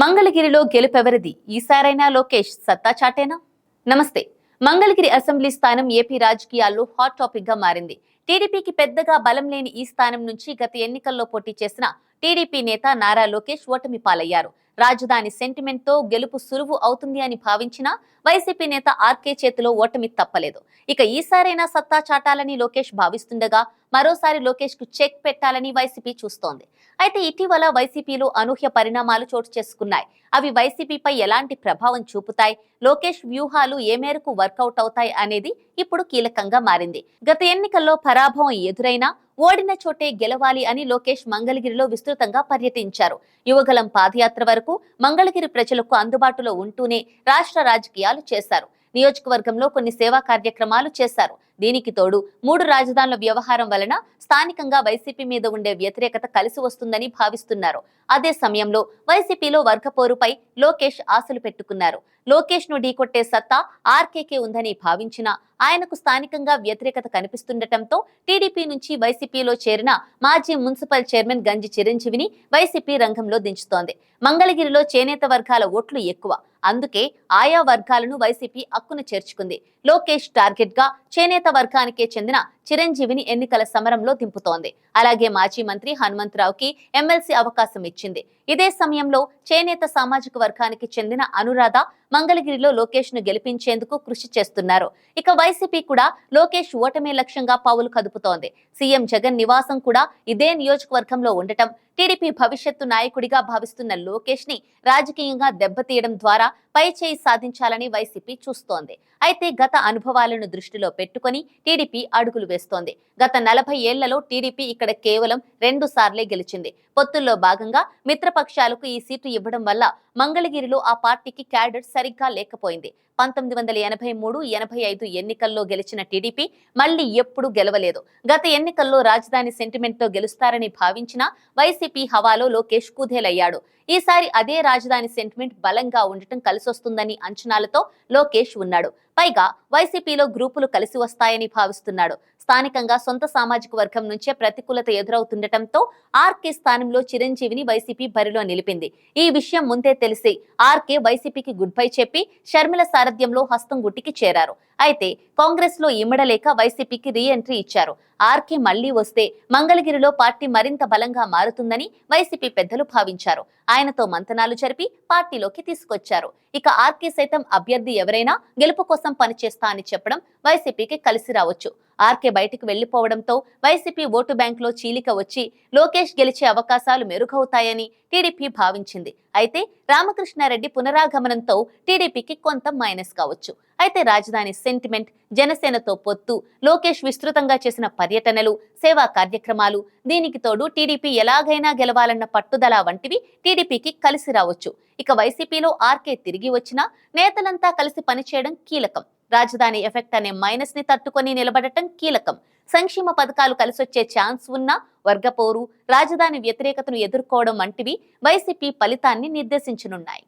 మంగళగిరిలో గెలుపెవరిది? ఈసారైనా లోకేష్? సత్తా చాటేనా? నమస్తే. మంగళగిరి అసెంబ్లీ స్థానం ఏపీ రాజకీయాల్లో హాట్ టాపిక్గా మారింది. టీడీపీకి పెద్దగా బలం లేని ఈ స్థానం నుంచి గత ఎన్నికల్లో పోటీ చేసిన టీడీపీ నేత నారా లోకేష్ ఓటమి పాలయ్యారు. రాజధాని సెంటిమెంట్తో గెలుపు సులువు అవుతుంది అని భావించిన వైసీపీ నేత ఆర్కే చేతిలో ఓటమి తప్పలేదు. ఇక ఈసారైనా సత్తా చాటాలని లోకేష్ భావిస్తుండగా మరోసారి లోకేష్కు చెక్ పెట్టాలని వైసీపీ చూస్తోంది. అయితే ఇటీవల వైసీపీలో అనూహ్య పరిణామాలు చోటు చేసుకున్నాయి. అవి వైసీపీపై ఎలాంటి ప్రభావం చూపుతాయి? లోకేష్ వ్యూహాలు ఏ మేరకు వర్కౌట్ అవుతాయి అనేది ఇప్పుడు కీలకంగా మారింది. గత ఎన్నికల్లో పరాభవం ఎదురైనా ఓడిన చోటే గెలవాలి అని లోకేష్ మంగళగిరిలో విస్తృతంగా పర్యటించారు. యువగలం పాదయాత్ర వరకు మంగళగిరి ప్రజలకు అందుబాటులో ఉంటూనే రాష్ట్ర రాజకీయాలు చేశారు. నియోజకవర్గంలో కొన్ని సేవా కార్యక్రమాలు చేశారు. దీనికి తోడు మూడు రాజధానుల వ్యవహారం వలన స్థానికంగా వైసీపీ మీద ఉండే వ్యతిరేకత కలిసి వస్తుందని భావిస్తున్నారు. అదే సమయంలో వైసీపీలో వర్గపోరుపై లోకేష్ ఆశలు పెట్టుకున్నారు. లోకేష్ను ఢీకొట్టే సత్తా ఆర్కేకే ఉందని భావించిన ఆయనకు స్థానికంగా వ్యతిరేకత కనిపిస్తుండటంతో టీడీపీ నుంచి వైసీపీలో చేరిన మాజీ మున్సిపల్ చైర్మన్ గంజి చిరంజీవిని వైసీపీ రంగంలో దించుతోంది. మంగళగిరిలో చేనేత వర్గాల ఓట్లు ఎక్కువ. అందుకే ఆయా వర్గాలను వైసీపీ అక్కున చేర్చుకుంది. లోకేష్ టార్గెట్గా చేనేత వర్గానికే చెందిన చిరంజీవిని ఎన్నికల సమరంలో దింపుతోంది. అలాగే మాజీ మంత్రి హనుమంతరావుకి ఎమ్మెల్సీ అవకాశం ఇచ్చింది. ఇదే సమయంలో చేనేత సామాజిక వర్గానికి చెందిన అనురాధ మంగళగిరిలో లోకేష్ను గెలిపించేందుకు కృషి చేస్తున్నారు. ఇక వైసీపీ కూడా లోకేష్ ఓటమే లక్ష్యంగా పావులు కదుపుతోంది. సీఎం జగన్ నివాసం కూడా ఇదే నియోజకవర్గంలో ఉండటం టీడీపీ భవిష్యత్తు నాయకుడిగా భావిస్తున్న లోకేష్ని రాజకీయంగా దెబ్బతీయడం ద్వారా పై చేయి సాధించాలని వైసీపీ చూస్తోంది. అయితే గత అనుభవాలను దృష్టిలో పెట్టుకుని టీడీపీ అడుగులు వేస్తోంది. గత నలభై ఏళ్ళలో టీడీపీ ఇక్కడ కేవలం రెండు సార్లే గెలిచింది. పొత్తుల్లో భాగంగా మిత్రపక్షాలకు ఈ సీటు ఇవ్వడం వల్ల మంగళగిరిలో ఆ పార్టీకి క్యాడర్ సరిగ్గా లేకపోయింది. పంతొమ్మిది వందల ఎనభై మూడు ఎనభై ఐదు ఎన్నికల్లో గెలిచిన టీడీపీ మళ్ళీ ఎప్పుడూ గెలవలేదు. గత ఎన్నికల్లో రాజధాని సెంటిమెంట్తో గెలుస్తారని భావించిన వైసీపీ హవాలో లోకేష్ కుదేలయ్యాడు. ఈసారి అదే రాజధాని సెంటిమెంట్ బలంగా ఉండటం కలిసొస్తుందని అంచనాలతో లోకేష్ ఉన్నాడు. పైగా వైసీపీలో గ్రూపులు కలిసి వస్తాయని భావిస్తున్నాడు. స్థానికంగా సొంత సామాజిక వర్గం నుంచే ప్రతికూలత ఎదురవుతుండటంతో ఆర్కే స్థానంలో చిరంజీవిని వైసీపీ బరిలో నిలిపింది. ఈ విషయం ముందే తెలిసి ఆర్కే వైసీపీకి గుడ్ బై చెప్పి షర్మిల సారథ్యంలో హస్తం గుట్టికి చేరారు. అయితే కాంగ్రెస్లో ఇమ్మడలేక వైసీపీకి రీ ఎంట్రీ ఇచ్చారు. ఆర్కే మళ్ళీ వస్తే మంగళగిరిలో పార్టీ మరింత బలంగా మారుతుందని వైసీపీ పెద్దలు భావించారు. ఆయనతో మంతనాలు జరిపి పార్టీలోకి తీసుకొచ్చారు. ఇక ఆర్కే సైతం అభ్యర్థి ఎవరైనా గెలుపు కోసం పనిచేస్తా అని చెప్పడం వైసీపీకి కలిసి రావచ్చు. ఆర్కే బయటికి వెళ్ళిపోవడంతో వైసీపీ ఓటు బ్యాంకులో చీలిక వచ్చి లోకేష్ గెలిచే అవకాశాలు మెరుగవుతాయని టీడీపీ భావించింది. అయితే రామకృష్ణారెడ్డి పునరాగమనంతో టీడీపీకి కొంత మైనస్ కావచ్చు. అయితే రాజధాని సెంటిమెంట్ జనసేనతో పొత్తు లోకేష్ విస్తృతంగా చేసిన పర్యటనలు సేవా కార్యక్రమాలు దీనికి తోడు టీడీపీ ఎలాగైనా గెలవాలన్న పట్టుదల వంటివి టీడీపీకి కలిసి రావచ్చు. ఇక వైసీపీలో ఆర్కే తిరిగి వచ్చినా నేతలంతా కలిసి పనిచేయడం కీలకం. రాజధాని ఎఫెక్ట్ అనే మైనస్ని తట్టుకొని నిలబడటం కీలకం. సంక్షేమ పథకాలు కలిసొచ్చే ఛాన్స్ ఉన్నా వర్గపోరు రాజధాని వ్యతిరేకతను ఎదుర్కోవడం వంటివి వైసీపీ ఫలితాన్ని నిర్దేశించనున్నాయి.